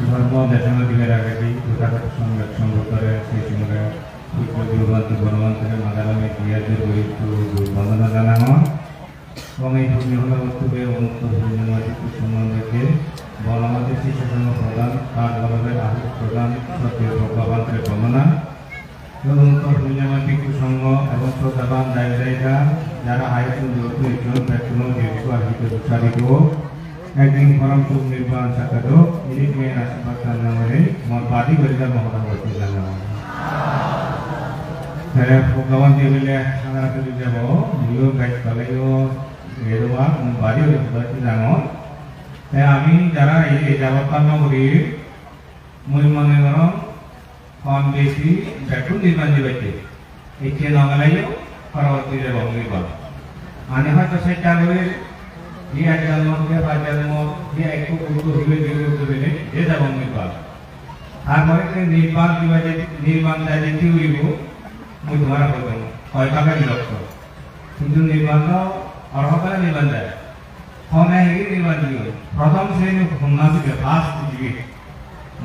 ধর্ম দেশাধিকার আগে যথাযথ সংবাদ সংগ্রহ সেই সঙ্গে দুর্গন্ত গণমান্তরের মাদারামে দিয়াদের বহিষ্ঠ বন্দনা জানানো এবং এই ধর্মীয় হল উত্তরে উন্মুক্ত ধর্মীয় সম্বন্ধে বলমাদের শিশু ধর্ম প্রদান কাঠ বলবের আহুত প্রদান সত্যের ভগবান্তের বন্দনা এবং ভিক্ষু সংঘ এবং দায়ী দায়িকা যারা আয়োজন যৌথ একজন ব্যক্তির দীর্ঘ আহিত উচ্চারিত। আশীর্বাদ জানামারে মত বাদি গরিলা মহতাবতী জানামারে saya pengkawan dia bila sangat aku juga bawa dulu baik kalau yo এরোয়া বাড়ি হচ্ছে জানো তাই আমি যারা এই যাবতার নগরী মই মনে করো কম বেশি বেতন নির্মাণ দিবাইতে একে নগলাইও পরবর্তী যাব নির্বাণ মানে হয়তো সেটা dah bangun pak. আর মানে নির্মাণ বিভাগে নির্মাণ দায় দিতে হইব? মই ধরা করব হয় টাকারই লক্ষ্য কিন্তু নির্মাণ অর্হতা নির্মাণ দেয়। ফোনে হেগে নির্মাণ দিবে প্রথম শ্রেণি সন্ন্যাসীকে ফার্স্ট দিবে।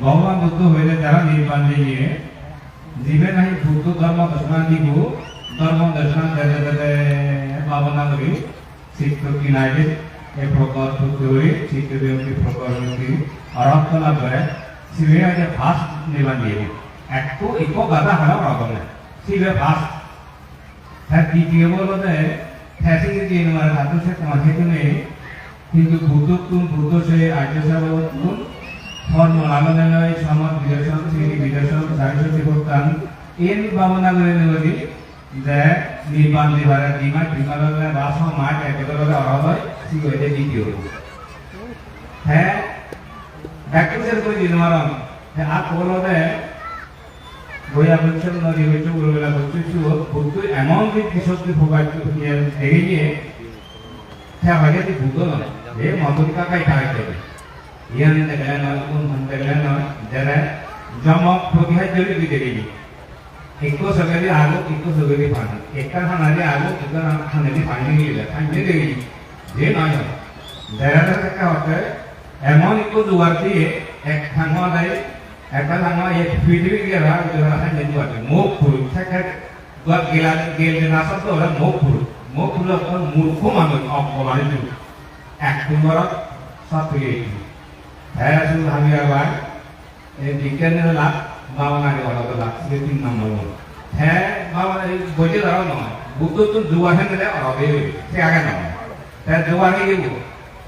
ভগবান বুদ্ধ হইলে যারা নির্মাণ দিয়ে জীবে নাহি বুদ্ধ ধর্ম দর্শনা দিব। ধর্ম দর্শনা দেবে দেবে ভাবনা করি। শিক্ষক কি নাইবে করে শিক্ষক প্রকার অর্হত না করে সিবে আজ ফার্স্ট নির্মাণ দিয়ে একটু ইকো গাদা হারা রকম না সিবে ফার্স্ট হ্যাঁ দ্বিতীয় বলতে ফ্যাসিং দিয়ে নেওয়ার ধাতু সে তোমাকে তুমি কিন্তু তুম বুদ্ধ সে আর্য সেবা ধর্ম লালনে নয় সমাজ বিদর্শন, শ্রেণি বিদর্শন সারস্বতী ভক্তান এন ভাবনা করে নেবি যে নির্মাণ দিবারে ডিমা ডিমালে রাস মাঠ একেবারে অরহ হয়। হইতে দ্বিতীয় হ্যাঁ ব্যাকটেরিয়ার করে দিন মারাম হ্যাঁ আর বলতে বইয়া বলছেন নদী হইতে উড়বেলা বলছে বুদ্ধ এমন যে কৃষককে ভোগাই হেগে গিয়ে হ্যাঁ ভাগে তুই নয় এ মদত কাকাই টাকা দেবে। ইয়ান দেখলেন নয় কোন দেখলেন নয় যারা জমক প্রতিহার জন্য দিতে গেলি একো সগরি আগো, একো সগরি পানি। একটা খানারে আগো একটা খানারে পানি গেলে পানি দিয়ে গেলি যে নয়। যারা একটা হচ্ছে এমন একো জোয়ার দিয়ে এক খাঙ্গা দেয় একটা খাঙ্গা এক পৃথিবী খান যেতে পারবে মুখ ফুল, থাকে গা গেলা, গেলে না তো, ওরা মুখ ফুল। মুখ ফুল এখন মূর্খ মানুষ, অপমানিত। এক পেয়ে গেছি হ্যাঁ শুধু আমি আবার এই বিজ্ঞানের লাভ বাবানারে অলাদ লাভ। তিন নম্বর হ্যাঁ বাবা বইতে নয়। বুদ্ধ তো জুয়া হেন দিলে সে আগে নয় হ্যাঁ জোয়ারকে দিব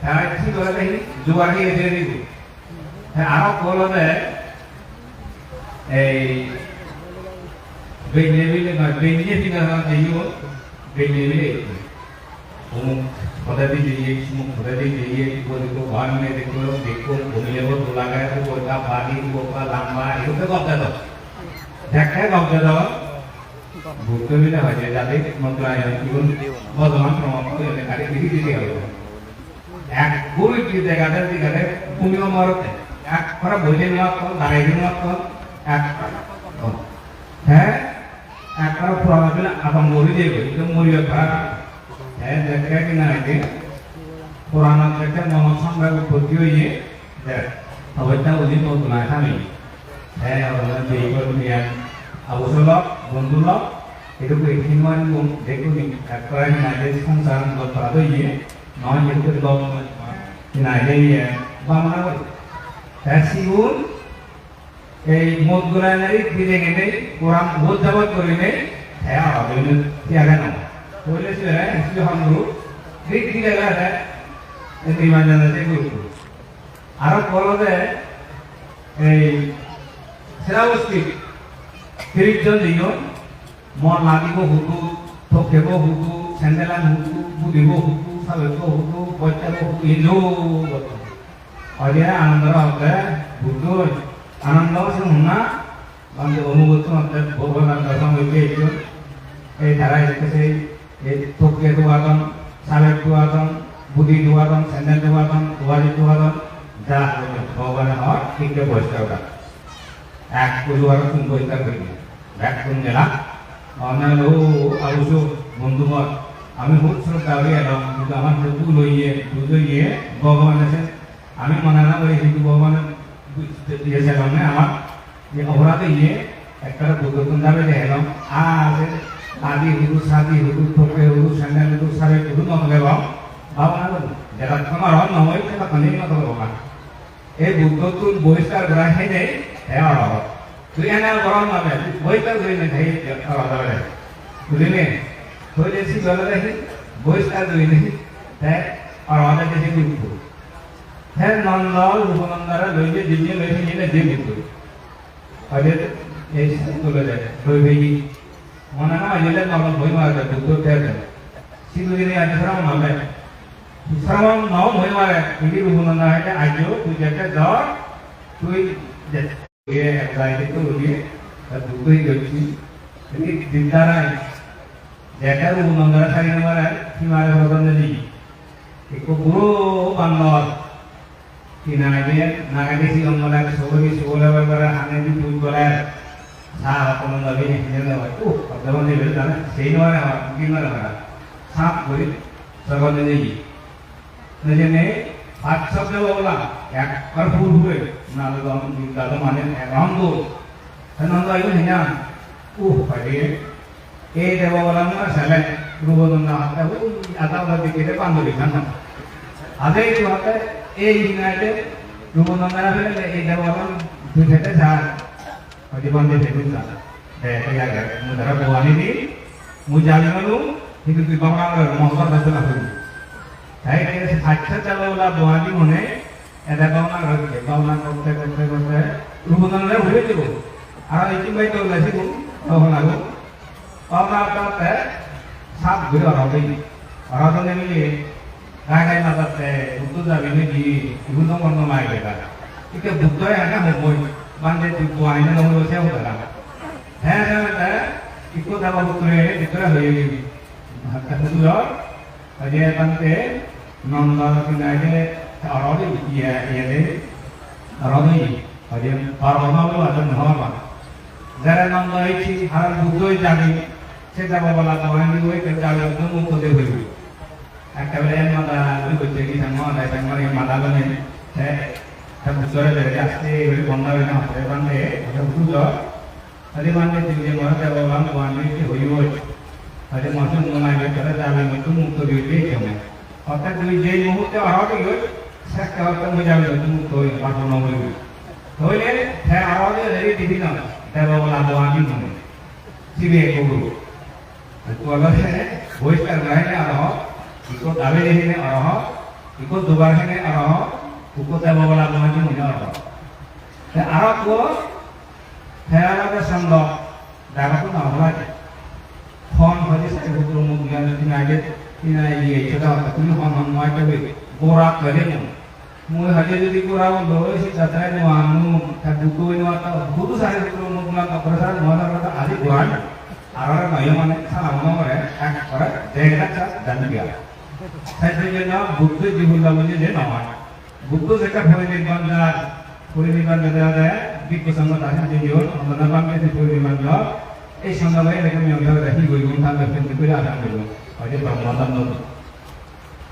হ্যাঁ ঠিক কথা জোয়ারকে এসে দিব হ্যাঁ আরও কলমে এই বেগনেবিলে বা বেগনে ফিনারা দিও বেগনেবিলে অমুক কথা দিয়ে দিয়ে অমুক কথা দিয়ে দিয়ে দেখো দেখো ভান মে দেখো দেখো ঘুমিয়ে বল লাগায় তো কথা ভাগি কথা লম্বা এগুলো কথা দাও। দেখায় কথা দাও। যে দিতে হবে। এক দিলে আপন মরি দেবে কিন্তু মরিবে খারাপ হ্যাঁ দেখে কি না এটা পুরানো সংগ্রাম ভর্তি হয়ে দেখ অবস্থা উদিন নতুন আসা হ্যাঁ যে বন্ধু লক එදුක ඉතින්වන් කුම් දෙකුනි අක්වායි නදේස් කුම් සාරම් ගොපාදොයි නොන් යකුත් බොම් ඉනාදේය බමනව තැසිවුන් ඒ මොත් ගුණනරි පිරෙගෙන කුරම් බෝධවත් කරගෙන එයා වෙන තියාගන්න පොලිසියර ඇස්ලි හම්රු දෙක් දිලගාර එතිමන්නදේ කුරු අර පොළොද ඒ සරවස්ති පිරිච්චන් දිනෝ মন লাগিব হুকু থকেব হুকু স্যান্ডেলান হুকু বুদিব হুকু সাবেব হুকু বচ্চাব হুকু ইলো অরিয়া আনন্দর হবে হুকু আনন্দ শুনা আমাদের অনুভূতি আমাদের ভগবান দর্শন হইতে এই ধারা এসেছে এই থকে দোয়াদন সাবেক দোয়াদন বুদ্ধি দোয়াদন স্যান্ডেল দোয়াদন ওয়ারি দোয়াদন যা ভগবানের হওয়ার পরিষ্কার ওটা এক পরিবার পরিষ্কার করি এক কোন জেলা অন্যান্য আবশ্য বন্ধুবর আমি খুব শ্রদ্ধা করি এলাম, কিন্তু আমার দুধ লইয়ে লইয়ে ভগবান আছে। আমি মনে না করি, কিন্তু ভগবানের দিয়েছে মানে আমার যে অপরাধে ইয়ে একটা বুদ্ধন যাবে যে এলাম, আজ আদি হুদু সাদি হুদু ঠোকে হুদু স্যান্ডেল হুদু, সারে হুদু নমলে বাম। বাবা না যেটা তোমার অন নহয় সেটা কানে মত বাবা। এই বুদ্ধতুন বহিষ্কার করা হয় যে হে আর তুই এনে গরম নামে বহিষ্কার করে নে খাই আর দাঁড়াবে বুঝলি হয়ে যাচ্ছি জলে দেখি বহিষ্কার করে নে হ্যাঁ আর আমাদের দেশে কিন্তু হ্যাঁ নন্দ রূপনন্দারা লইলে দিল্লি লইলে নিলে যে কিন্তু আদের এই তুলে দেয় লই ভেজি মনে না এলে নল বই মারে বুদ্ধ তেতে সিধুদিনে আজ শ্রাবণ হবে শ্রাবণ নও বই মারে ইডি রূপনন্দা হেটে আজও তুই যেতে ধর তুই যে একলাই তা দুটোই গেছি এই দিনদারাই যেটা রূপনন্দারা সারি মারে সীমারে ভগবান জি একটু পুরো বান্দর সি সবলা বারবার হানে দি তুই করে সাপ কোনো নবী হিজে না ও ভগবান জি বেল সেই নয় কি নয় সাপ করে সর্বনে নেই নেজেনে পাঁচ এক আর ফুল Nalagang dalaman yung eranggo. Tanong tayo niya, uh, pwede. Eh, dewa walang mga sala. Ruhon na ako, අතාවල දෙකේ පඳුරි ගන්න. අද ඒ වට ඒ ඉන්නට රුමන නරවල ඒ දවවල දෙකට සාර. ප්‍රතිබන්ධ දෙකක්. ඒකයා මුදර පොවන්නේ මුජාලිමලු හිතු විභාග මොහොත බදලා. ඇයි කියන්නේ අච්චතලවලා බොහාදී මොනේ এটা বাউনা রাখবে বাউনা করতে করতে করতে রূপনারে হয়ে যাব আর এই ভাই তো লাসি তখন আগো। বাউনা করতে সাপ ঘুরে অরাবে অরাবে মিলে রাগাই মাতাতে বুদ্ধ যাবি নাকি? ইগুন মন্ন মাই বেটা। ইকে বুদ্ধ একা হবই বান্দে তুই কোয়াইনে নমন বসে হতো না। হ্যাঁ হ্যাঁ ইকো দাবা বুদ্ধরে ভিতরে হয়ে গেবি হাতটা বুদ্ধ আজে বান্দে নন্দ কিনাইলে ইয়া ইয়ালে অরদে আজে পারমাবু আদন হওয়া যারা নন্দ হয়েছি আর বুদ্ধই যাবি সে যাব বলা তোমার ওই যাবে একদম মুক্ত দেবে একেবারে মাদা ওই করতে কি সাঙ্গ আদা সাঙ্গ এই মাদা বনে হ্যাঁ তা বুঝরে বেড়ে আসতে ওই বন্ধ হয়ে না হতে বান্ধে ওটা বুঝ আরে বান্ধে দিলে মরা যাব বাম বান্ধে কি হইব আরে মাসুম মনাই করে যাবে মতো মুক্ত দিতে কেমন অর্থাৎ তুমি যে মুহূর্তে আহত হই কাহত মু যাবে তুমি হই পাঠন হইব হ্যাঁ আওয়াজে রেডি দিবি না দেব বলা মনে সিবে কবু তো আবার বহিষ্কার রাখে আর ikut dawe ini araha ikut dubar ini araha ikut apa bola bola ini punya araha te arah ko khayal ada sando dapat pun apa lagi phone hadi sa ikut rumah dia tina aja tina iya coba tapi phone phone mau apa be borak kare mu mu hadi jadi borak lo si jatra ni wanu kaduku ini wata butu sari ikut rumah pulang ke perasaan mau ada ada adik buan arah kaya mana salah mau orang kan orang jaga dan dia সেই জন্য বুদ্ধ জীবনটা বলে যে নয় বুদ্ধ যেটা পরিনির্বাণ যার পরিনির্বাণ দেওয়া যায় বিজ্ঞ সংগত আছে যে জীবন আমরা বাংলাদেশে পরিনির্বাণ দেওয়া এই সংগ্রামে এরকম আমরা রাখি গই গুণ থাকবে কিন্তু করে আদান করব হয়তো ব্রহ্মানন্দ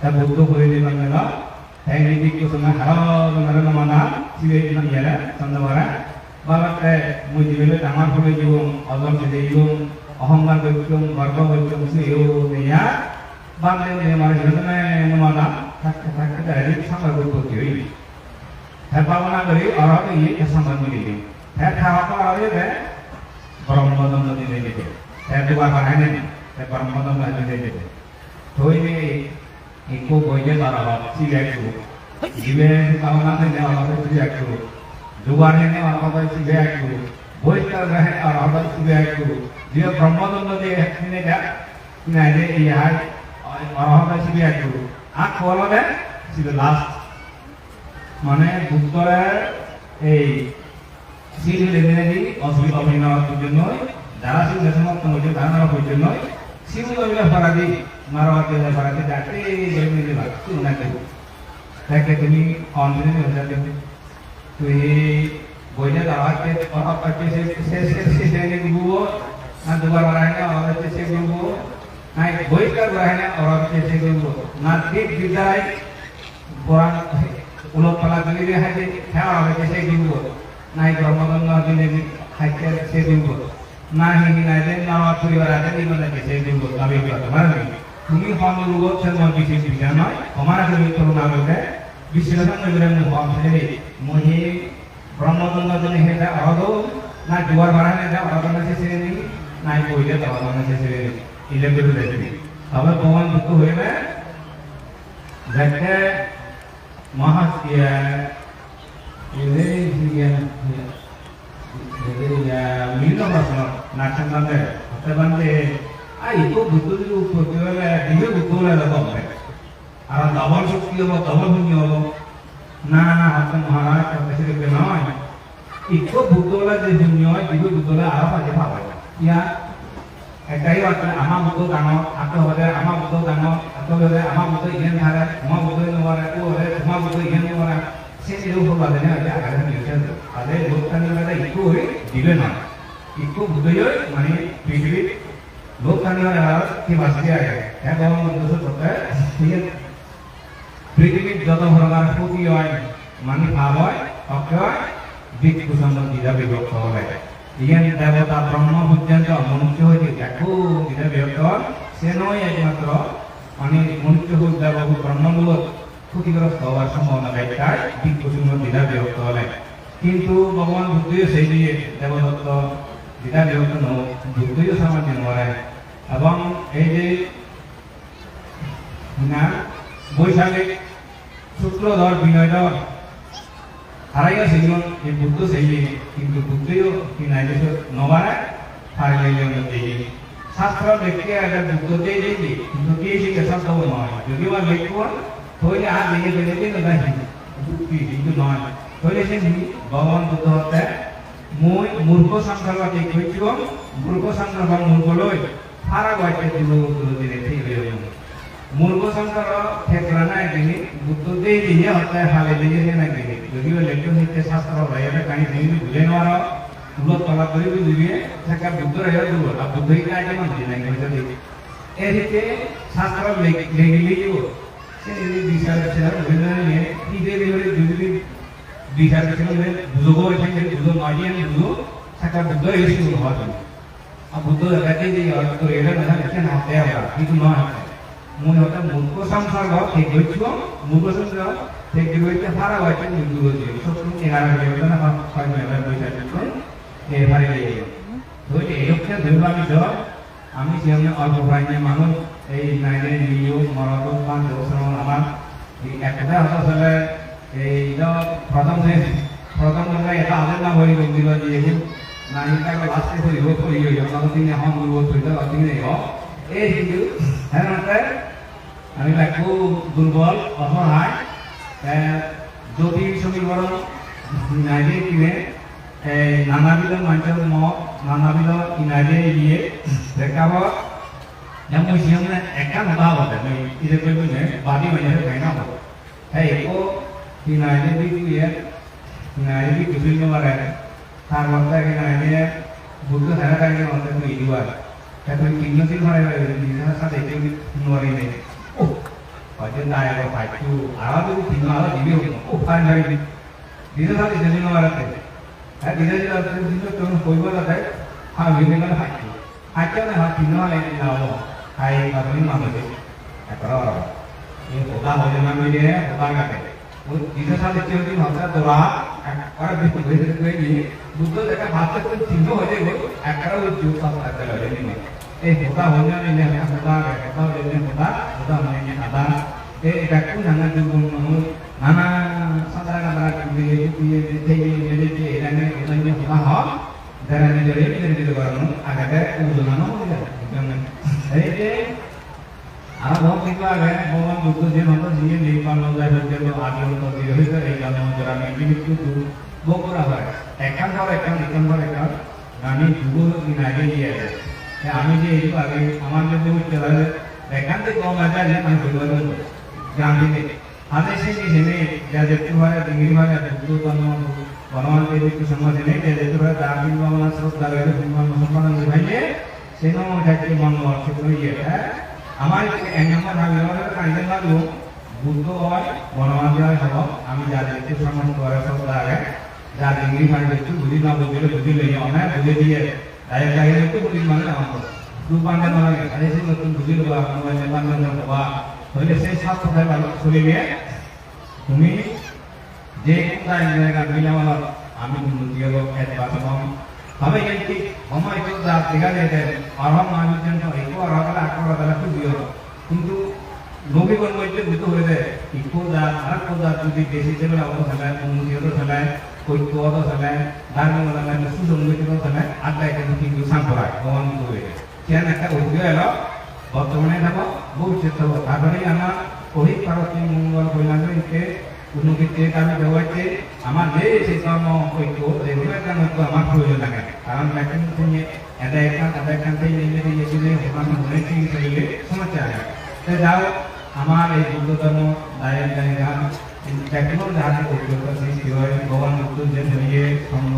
তা বুদ্ধ পরিনির্বাণ দেওয়া তাই এই বিজ্ঞ সংঘ হারো নারায়ণ মানা শিবে জীবন ইয়ারা চন্দ্রমারা বাবাতে মুই জীবনে ডাঙর করে জীবন অজম সেদে জীবন অহংকার বৈক্যম গর্ব বৈক্যম সে এও নেয়া বাংলা নিয়ে মানে যোজনা অনুমানা থাকতে থাকতে dari sampai berikut ini. Hepawana dari ఇంకో గొయ్య సిగెట్లు ఇవే కావాలంటే నేను వాళ్ళపై సిగెట్లు దుబారనే వాళ్ళపై సిగెట్లు భోజనం రహే వాళ్ళపై సిగెట్లు ఇవే బ్రహ్మదండది అదే ఈ వాళ్ళపై సిగెట్లు ఆ కోలనే ছিল লাস্ট মানে উত্তরের এই সিল লেনদেনেরই অসুবিধা অভিনয় জন্যই যারা সিল লেনদেন করতে হচ্ছে তারা জন্যই সিল অভিনয় ফেলা দিই ফরাদি যাতে জমিলে ভাবছি ওনাকে তাকে তুমি কনফিডেন্স হয়ে যাবে তুই বইটা দাঁড়াতে অভাব পাচ্ছে সে শেষ শেষ দিব না, দুবার বাড়ায় না অভাব সে দিব naik boyka gurahnya orang kece dulu nanti bidai orang ulo pala যদি হাতে খেওয়া হয়েছে সে দিব নাই ধর্মগন্ধ দিনে খাইতে সে দিব না হিনি নাই দেন না পরিবার আছে দিব না সে দিব আমি কথা তুমি হন রুগত সে মন বিশেষ বিষয় নয়। আমার তুমি না বলতে বিশ্লেষণ করে মু ছেড়ে মুহি ব্রহ্মগন্ধ দিনে হেটা অহদ না জোয়ার বাড়ানে যা অহদ না নি নাই কইলে তো অহদ না নি ইলে করে দেখবি তবে ভগবান দুঃখ হয়ে না যাতে মহা ini yang jadi ya minum apa nak bande dia betul lah dapat deh আর ডবল শক্তি হব ডবল পুণ্য হব না না হাতে মহারাজ কাছে দেখবে নয় ইকো ভূতলা যে পুণ্য হয় দিবে ভূতলা আরও পাশে পাবে। ইয়া, এটাই আছে আমার মতো ডাঙর আতো হলে আমার মতো ডাঙর আতো হলে আমার মতো ইহেন ধারে আমার মতো নোয়ারে ও হলে তোমার মতো ইহেন নোয়ারে সেগুলো হবালে না যে আগামী নিউশন আলে লোকতান্ত্রিকতা একটু হয়ে দিবে না একটু বুঝে মানে পৃথিবীর লোকতান্ত্রিক কি বাঁচতে আগে এখন দুশো চোখে পৃথিবীর যত ধরনের ক্ষতি হয় মানে ভাব হয় অক্ষয় হয় দিক কুসন্দ দ্বিধা বিভক্ত হবে ইয়ান দেবতা ব্রহ্ম পর্যন্ত মনুষ্য হইতে দেখো দ্বিধা বিভক্ত সে নয় একমাত্র মানে মনুষ্য হোক দেব ব্রহ্মগুলো ক্ষতিগ্রস্ত হওয়ার সম্ভাবনা দেখায় দিক দ্বিধা বিভক্ত হলে কিন্তু ভগবান বুদ্ধিও সেই দিয়ে দেবদত্ত দ্বিধা বিভক্ত বুদ্ধিও সামান্য নয় এবং এই যে না, বৈশাখে শুক্রধর বিনয়ধর হারাইয়া সেইজন এই বুদ্ধ সেই কিন্তু বুদ্ধও কি নাই যে নবারা হারাইয়া এই শাস্ত্র দেখতে একটা বুদ্ধ দিয়ে দিয়েছি কিন্তু দিয়েছি শাস্ত্র নয় যদিও আর দিয়ে দিয়ে যুক্তি কিন্তু নয় সে ভগবান বুদ্ধ হতে মই মূর্খ সংসার ঠিক হইছিল মূর্খ সংসার বা মূর্খ লই হারা গাইতে দিব দিলে ঠিক হয়ে মূর্খ সংসার ঠেকলা নাই দিনি বুদ্ধ দিয়ে দিয়ে হতে হালে দিয়ে না দিনি যদিও লেখ নিতে শাস্ত্র রয়ে কানি দিনি বুঝে নেওয়ার উলত তলা করে বুঝিবে সেটা বুদ্ধ রয়ে দিব আর বুদ্ধ হি কাজে মন্ত্রী নাই হইতে দিই এ রীতে শাস্ত্র লেগে লিখিব সে বিচার ছিল বিভিন্ন নিয়ে কি দেবে যদি বিচার ছিল বুঝব এখানে বুঝো নয় বুঝো সেটা বুদ্ধ এসে হওয়া আর বুদ্ধ দেখাতে যে তো এটা না দেখে না হতে। হবে কিন্তু নয় মনে হতো মূর্খ সংসার ঠিক হইছিল মূর্খ সংসার ঠিক হইতে হারা হইতে মৃত্যু হয়েছে সত্যি এগারো হইতে না ছয় মেলা পয়সা দিতে এবারে ধরে এরকম ধরবো আমি ধর আমি যেমন অল্প প্রাণী মানুষ এই নাইনে নিয়েও মরদ বা দোষণ আমার একটা হতো আসলে এই প্রথম প্রথম আমরা এটা আলাদা না হয়ে গেছিল যে না এটা লাস্টে হইব হইব দিন এখন হইব হইব দিন এই কিন্তু হ্যাঁ আমি লাগবো দুর্বল অসহায় যদি সমীকরণ ইনাজে কিনে নানাবিধ মানুষের মত নানাবিধ ইনাজে ইয়ে দেখাব। যেমন সিংহে একা নদা হতে আমি ইয়ে করব যে বাদি মানুষের খাইনা হ্যাঁ nilainya tinggi ya nilainya di gedung kemarin tanpa nilainya බුද්ධ දැනගන්න මම මේ ඉදුවා. දැන් කින්න සිල්මරේ වෙන්නේ සතේ දෙවි නුවරිනේ. ඔව්. වදින නායක පයිතු ආවද තිමාව දිවියෝ. ඔව් පන්දරි. දින සතේ දෙවියන් වරත්. ඇයි දින දින අතර දින තොන් කොයිවලද? ආ විදෙන්න හයි. අචන හිනවලේ නාවෝ. අයි මරණි මමද. අතරවර. මේ පොදා හොදමන්නේ පොදා ගන්නේ. दिवसाला जेवढी नव्हता तेव्हा अकरा मी वेगवेगळी मुद्दा त्याच्या भाषेतून चिन्ह होते अकरा दिवसात लागलेला होते ते होता होण्या महिन्या होता होता होण्या होता होता महिन्या होता ते डाकून सांगा देऊन म्हणून नाना सदा गादा किंवे किंवे ते गेले ते हेराने होताने होता हा घराने जडे मी दिले बरं आगादा उजनानो होते अरे ते ini ini ini ini ini kita hal dan ini jadi ini jadi baru agak ada urusan apa jangan jadi আর বহু এই করা হয়। একান পর একান একান পর একান আমি যুগ আগে দিয়ে আমি যে এই আগে আমার যদি উঠতে পারে এখান থেকে কম আছে যে আমি বলব জানি আদে সে যে যা যেতে পারে দিঙ্গি পারে দুধ বানানো বনমান কে একটু নেই যে যেতে পারে দিন ভাইয়ে সেই নম অর্থ করি এটা। আমার আমার কাজে লাগল বুদ্ধ হয় বনমালী হয় হব আমি যা দেখতে সম্মান করে সব আগে যা ইংলিশ মানে দেখতে বুঝি না বুঝলে বুঝিলে অনেক বুঝে দিয়ে ডাইরেক্ট ডাইরেক্ট দেখতে বুঝি মানে আমার দু পান্ডে মানে আরে সে নতুন বুঝি দেবা মানে মানে দেবা হইলে সেই সাত ভালো চলিবে তুমি যে কোথায় জায়গা মিলামাল আমি উন্নতি হলো এক বাতম তবে কিন্তু সময় তো যা দেখা যায় অরহম আমি জন্য একটু অরহম আক্রমণ করা খুব বিয় কিন্তু নবীগণ মধ্যে ভূত হয়ে যায়। একটু যা আর কোদা যদি বেশি ছিল অত ফেলায় উন্নতি ফেলায় ঐক্য হতো ফেলায় ধার্ম ফেলায় সুসংগঠিত ফেলায় আড্ডায় কিন্তু কিন্তু সাম্প্রদায় ভগবান হয়ে সেখানে একটা ঐক্য এলো বর্তমানে থাকো ভবিষ্যৎ থাকো তারপরে আমার অহিত পার্বতী মঙ্গল কল্যাণকে কোনো ক্ষেত্রে আমি দেওয়াতে আমার যে সেই কর্ম ঐক্য একটা ঐক্য আমার প্রয়োজন লাগে কারণ এখন তুমি এটা একটা এটা এখান থেকে নিলে দিয়ে দিলে ওখানে মনে ঠিক চাইলে সমস্যা হয়। তো যাও আমার এই বুদ্ধ দায়ের জায়গা টেকনোর যাহাতে অভিজ্ঞতা সৃষ্টি হয় ভগবান বুদ্ধ যে ধরিয়ে সঙ্গ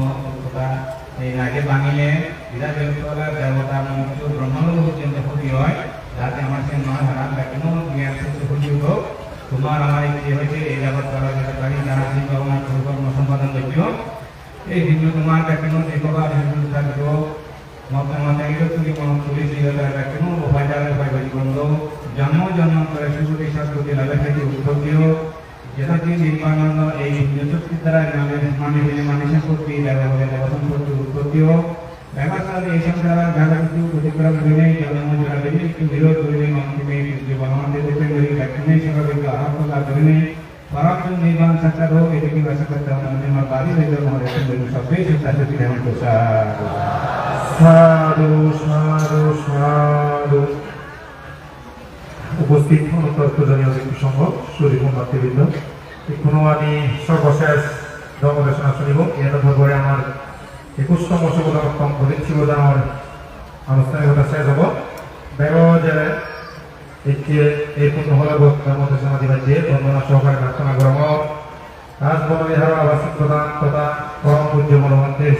এই আগে বাঙিলে এরা দেবতারা দেবতা মন্ত্র ব্রহ্মাণ্ড পর্যন্ত হয়, যাতে আমার সে নয় হারা টেকনো জ্ঞান ক্ষতি হোক। তোমার আমার ইচ্ছে হয়েছে এই জগৎ করা যেতে পারি যারা কর্ম সম্পাদন করছ এই দিনে তোমার টেকনো একবার হিন্দু থাকব মতে মতে এগুলো তুমি মন তুলি দিয়ে টেকনো উপাচারে পাইবারি বন্ধ জন্ম জন্ম করে সুযোগী সংস্কৃতি লাভে থেকে উদ্ভব দিও যথাকি নির্মাণানন্দ এই নিযুক্তি দ্বারা মানে মানে মানুষের প্রতি ব্যবহারে দেবতন প্রতি উৎপত্তিও ব্যবসার এই সংসার ঢাকা কিছু প্রতিক্রম করিলে জন্ম জোড়া করিলে একটু বিরোধ করিলে অন্তিমে যে বনমান্তে দেখতে করি ব্যক্তিনে স্বাভাবিক আরম্ভ করিলে পরম নির্মাণ সাক্ষাৎ হোক এটাকে বাসা করতে হবে আমাদের আমার বাড়ি হয়ে আমাদের প্রসাদ সাধু সাধু সাধু। উপস্থিত তত্ত্বজনীয় ব্যক্তি সংঘ সুদীপন ভক্তিবৃন্দ এখনও আমি সর্বশেষ ধর্মদেশনা শুনিব ইয়াতে ভাগৰে আমাৰ একুশতম শুভদানতম অধিক শিৱদানৰ আনুষ্ঠানিকতা শেষ হ'ব। বেগজেৰে এতিয়া এই পূৰ্ণহলে ধৰ্মদেশনা দিবাই দিয়ে বন্দনা সহকাৰে প্ৰাৰ্থনা গ্ৰহণ রাজবনবিহার আবাসিক প্রধান তথা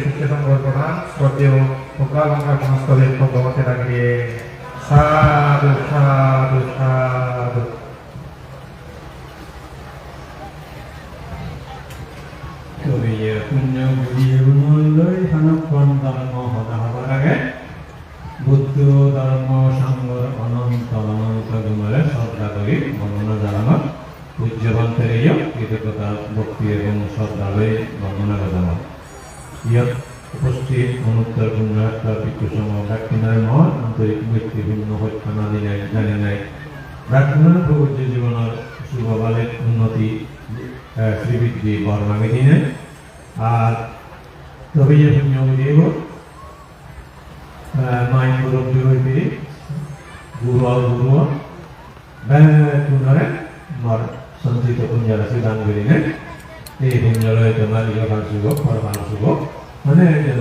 শিক্ষা সংগ্রহ প্রধান শ্রদ্ধেয় প্রকালঙ্কা মহাস্তলের ভগবতে লাগিয়ে সাধু সাধু সাধু। তবে পুণ্য বুঝিয়ে গুণলৈ সনাতন সংঘৰ অনন্ত শ্ৰদ্ধা কৰি ভক্তি এবং শ্ৰদ্ধালৈ বৰ্ণনা জনাব ইয়াত উপস্থিত অনুত্তৰ পুণ্যাৰ্থ পিতৃসম ব্যক্তিনাই মই আন্তৰিক ব্যক্তিপূৰ্ণ সত্য নানি জানি নাই প্ৰাৰ্থনাৰ প্ৰবুদ্ধ জীৱনৰ শুভবালে উন্নতি আহ, শ্রীবৃদ্ধি বর্মাকে দিনে আর তবে যে পুণ্য দিব মাই মুরব্বী হইবে গুরু গুরু পুনরে মর সঞ্চিত পুঞ্জারাশি দান করিলে এই পুঞ্জলয় তোমার ইলকান শুভ পরমান শুভ মানে যেন